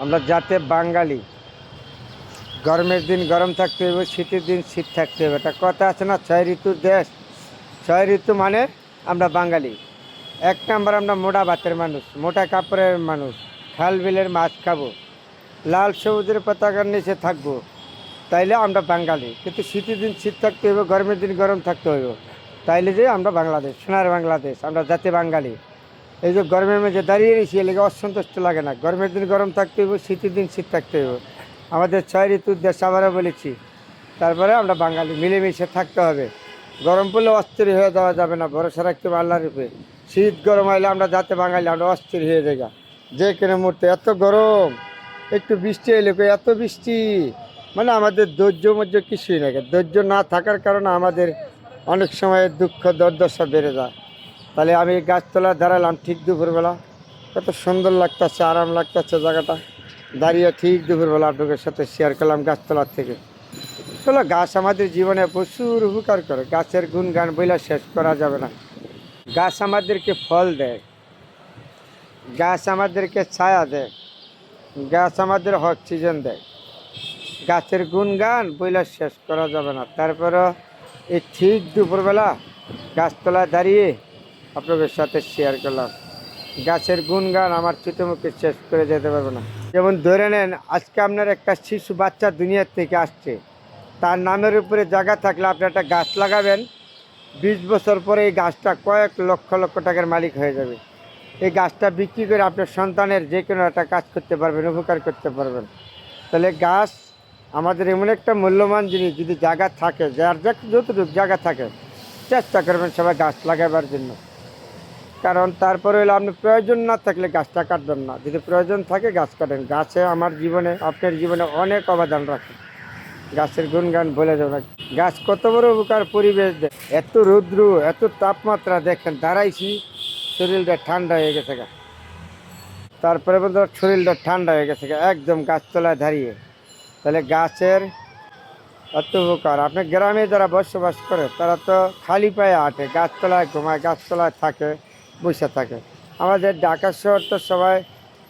আমরা যাতে বাঙালি। গরমের দিন গরম থাকতে হবে, শীতের দিন শীত থাকতে হবে। একটা কথা আছে না, ছয় ঋতুর দেশ। ছয় ঋতু মানে আমরা বাঙালি। এক নাম্বার আমরা মোটা ভাতের মানুষ, মোটা কাপড়ের মানুষ। খাল বিলের মাছ খাব। লাল সবুজের পতাকার নিচে থাকব। তাইলে আমরা বাঙালি। কিন্তু শীতের দিন শীত থাকতে হবে, গরমের দিন গরম থাকতে হবে। তাইলে যে আমরা বাংলাদেশ, সোনার বাংলাদেশ, আমরা জাতি বাঙালি। এই যে গরমের মধ্যে দাঁড়িয়ে রয়েছি এ লেগে অসন্তুষ্ট লাগে না। গরমের দিন গরম থাকতে হইব, শীতের দিন শীত থাকতে হইব। আমাদের ছয় ঋতুর দেশ আবারও বলেছি। তারপরে আমরা বাঙালি, মিলেমিশে থাকতে হবে। গরম পড়লে অস্থির হয়ে যাওয়া যাবে না, ভরসা রাখতে হবে আল্লাহর উপরে। শীত গরম আইলে আমরা যাতে বাঙালি, আমরা অস্থির হয়ে যাই যে কোনো মুহূর্তে এত গরম, একটু বৃষ্টি এলে এত বৃষ্টি? মানে আমাদের ধৈর্য মধ্য কিছুই না ধৈর্য না থাকার কারণে আমাদের অনেক সময় দুঃখ, দুর্দশা বেড়ে যায়। তাহলে আমি গাছতলায় দাঁড়ালাম ঠিক দুপুরবেলা। কত সুন্দর লাগতেছে, আরাম লাগতেছে জায়গাটা। দাঁড়িয়ে ঠিক দুপুরবেলা আপনাদের সাথে শেয়ার করলাম গাছতলার থেকে। চলো, গাছ আমাদের জীবনে প্রচুর উপকার করে। গাছের গুণগান বইলা শেষ করা যাবে না। গাছ আমাদেরকে ফল দেয়। গাছ আমাদেরকে ছায়া দেয়। গাছ আমাদের অক্সিজেন দেয়। গাছের গুণগান বইলা শেষ করা যাবে না। তারপরে এই ঠিক দুপুরবেলা গাছতলায় দাঁড়িয়ে আপনাদের সাথে শেয়ার করলাম। গাছের গুণগান আমার চুটোমুখে শেষ করে যেতে পারব না। যেমন ধরে নেন, আজকে আপনার একটা শিশু বাচ্চা দুনিয়ার থেকে আসছে। তার নামের উপরে জায়গা থাকলে আপনি একটা গাছ লাগাবেন। বিশ বছর পরে এই গাছটা কয়েক লক্ষ লক্ষ টাকার মালিক হয়ে যাবে। এই গাছটা বিক্রি করে আপনার সন্তানের যে কোনো একটা কাজ করতে পারবেন, উপকার করতে পারবেন। তাহলে গাছ আমাদের এমন একটা মূল্যবান জিনিস, যদি জায়গা থাকে, যার যা যতটুকু জায়গা থাকে, চেষ্টা করবেন সবাই গাছ লাগাবার জন্য। কারণ তারপরে হলো আপনি প্রয়োজন না থাকলে গাছটা কাটবেন না। যদি প্রয়োজন থাকে গাছ কাটেন। গাছে আমার জীবনে, আপনার জীবনে অনেক অবদান রাখে গাছের গুণগান বলে যাবে গাছ কত বড় উপকার পরিবেশ দেয়। এত রৌদ্র, এত তাপমাত্রা দেখেন, দাঁড়াইছি, শরীরটা ঠান্ডা হয়ে গেছে গা। তারপরে বলতে শরীরটা ঠান্ডা হয়ে গেছে একদম গাছতলায় দাঁড়িয়ে। তাহলে গাছের এত উপকার। আপনি গ্রামে যারা বসবাস করে, তারা তো খালি পায়ে হাঁটে, গাছতলায় ঘুমায়, গাছতলায় থাকে। বসে থাকে। আমাদের ঢাকা শহর তো সবাই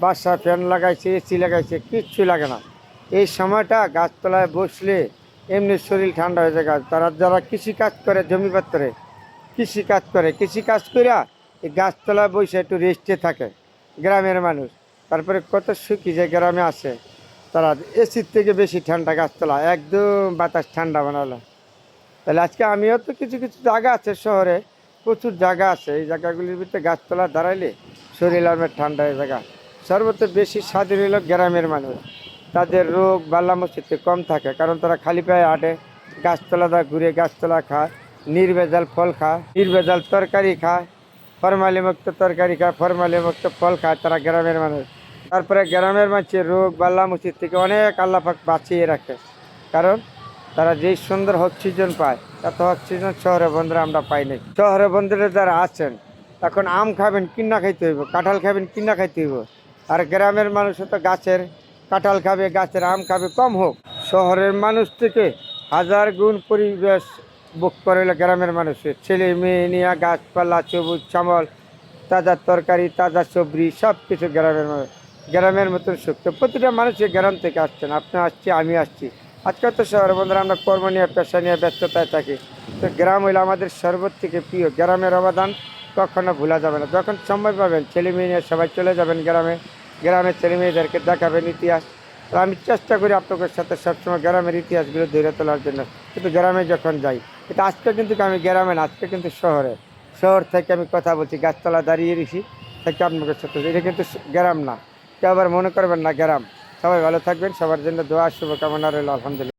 বাসা ফ্যান লাগাইছে এসি লাগাইছে, কিচ্ছু লাগে না। এই সময়টা গাছতলায় বসলে এমনি শরীর ঠান্ডা হয়ে যায়। গাছ তারা যারা কৃষি কাজ করে জমি পাত্রে কৃষি কাজ করে কৃষি কাজ করিয়া এই গাছতলায় বসে একটু রেস্টে থাকে গ্রামের মানুষ। তারপরে কত সুখী যে গ্রামে আসে তারা এসির থেকে বেশি ঠান্ডা গাছতলা, একদম বাতাস ঠান্ডা বানালো। তাহলে আজকে আমিও তো কিছু কিছু জায়গা আছে শহরে। প্রচুর জায়গা আছে। এই জায়গাগুলির ভিতরে গাছতলা দাঁড়াইলে শরীর আমার ঠান্ডা হয়ে জায়গা। সর্বত বেশি স্বাধীন হলো গ্রামের মানুষ। তাদের রোগ বাল্লামসিতে কম থাকে, কারণ তারা খালি পায়ে হাঁটে গাছতলাটা ঘুরে গাছতলা খায়, নির্ভেজাল ফল খায়, নির্ভেজাল তরকারি খায় ফরমালিমুক্ত তরকারি খায় ফরমালিমুক্ত ফল খায় তারা গ্রামের মানুষ। তারপরে গ্রামের মানুষের রোগ বাল্লামসিদ থেকে অনেক আল্লাপাক বাঁচিয়ে রাখে। কারণ তারা যেই সুন্দর অক্সিজেন পায় এত অক্সিজেন শহরে বন্ধুরা আমরা পাই নাই। শহরে বন্ধুরা যারা আছেন এখন আম খাবেন কিনা খাইতে হইব, কাঁঠাল খাবেন কিনা খাইতে হইব। আর গ্রামের মানুষ তো গাছের কাঁঠাল খাবে, গাছের আম খাবে, কম হোক। শহরের মানুষ থেকে হাজার গুণ পরিবেশ বুক করে গ্রামের মানুষের। ছেলে মেয়ে নিয়ে গাছপালা, সবুজ চামল, তাজা তরকারি, তাজা সবজি সব কিছু গ্রামের গ্রামের মতন সুখ। তো প্রতিটা মানুষই গ্রাম থেকে আসছেন, আপনি আসছি, আমি আসছি। আজকাল তো শহরে বন্ধুরা আমরা কর্ম নিয়ে, পেশা নিয়ে ব্যস্ততায় থাকি। তো গ্রাম হইল আমাদের সর্বত থেকে প্রিয়। গ্রামের অবদান কখনো ভোলা যাবে না। যখন সময় পাবেন, ছেলে মেয়ে নিয়ে সবাই চলে যাবেন গ্রামে। গ্রামের ছেলে মেয়েদেরকে দেখাবেন ইতিহাস। তো আমি চেষ্টা করি আপনাদের সাথে সবসময় গ্রামের ইতিহাসগুলো ধরে তোলার জন্য। কিন্তু গ্রামে যখন যাই, কিন্তু আজকে কিন্তু আমি গ্রামে না, আজকে কিন্তু শহরে। শহর থেকে আমি কথা বলছি, গাছতলা দাঁড়িয়ে রেখি থেকে আপনাদের সাথে? এটা কিন্তু গ্রাম না। কেউ আবার মনে করবেন না গ্রাম। সবাই ভালো থাকবেন সবার জন্য দোয়া শুভকামনা রইল আলহামদুলিল্লাহ।